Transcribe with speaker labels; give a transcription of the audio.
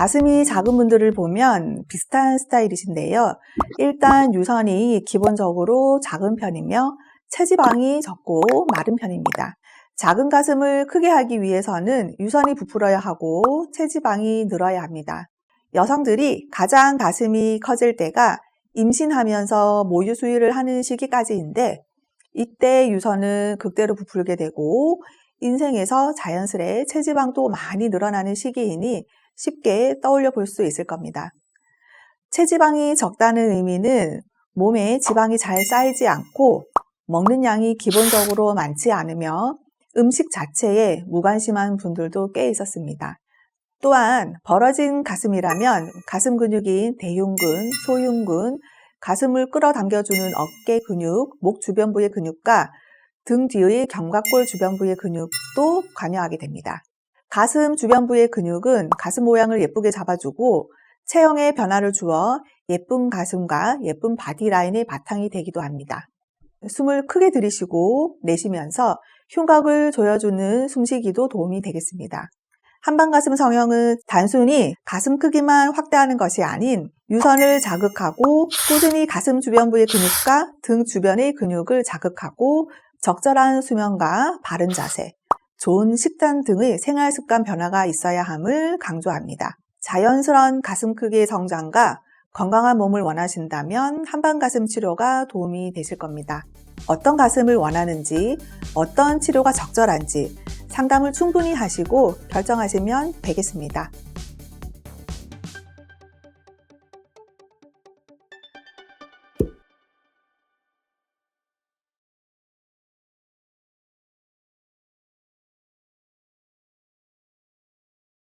Speaker 1: 가슴이 작은 분들을 보면 비슷한 스타일이신데요. 일단 유선이 기본적으로 작은 편이며 체지방이 적고 마른 편입니다. 작은 가슴을 크게 하기 위해서는 유선이 부풀어야 하고 체지방이 늘어야 합니다. 여성들이 가장 가슴이 커질 때가 임신하면서 모유 수유를 하는 시기까지인데 이때 유선은 극대로 부풀게 되고 인생에서 자연스레 체지방도 많이 늘어나는 시기이니 쉽게 떠올려 볼 수 있을 겁니다. 체지방이 적다는 의미는 몸에 지방이 잘 쌓이지 않고 먹는 양이 기본적으로 많지 않으며 음식 자체에 무관심한 분들도 꽤 있었습니다. 또한 벌어진 가슴이라면 가슴 근육인 대흉근, 소흉근, 가슴을 끌어당겨주는 어깨 근육, 목 주변 부의 근육과 등 뒤의 견갑골 주변 부의 근육도 관여하게 됩니다. 가슴 주변부의 근육은 가슴 모양을 예쁘게 잡아주고 체형의 변화를 주어 예쁜 가슴과 예쁜 바디라인의 바탕이 되기도 합니다. 숨을 크게 들이쉬고 내쉬면서 흉곽을 조여주는 숨쉬기도 도움이 되겠습니다. 한방가슴 성형은 단순히 가슴 크기만 확대하는 것이 아닌 유선을 자극하고 꾸준히 가슴 주변부의 근육과 등 주변의 근육을 자극하고 적절한 수면과 바른 자세, 좋은 식단 등의 생활 습관 변화가 있어야 함을 강조합니다. 자연스러운 가슴 크기의 성장과 건강한 몸을 원하신다면 한방가슴 치료가 도움이 되실 겁니다. 어떤 가슴을 원하는지, 어떤 치료가 적절한지 상담을 충분히 하시고 결정하시면 되겠습니다.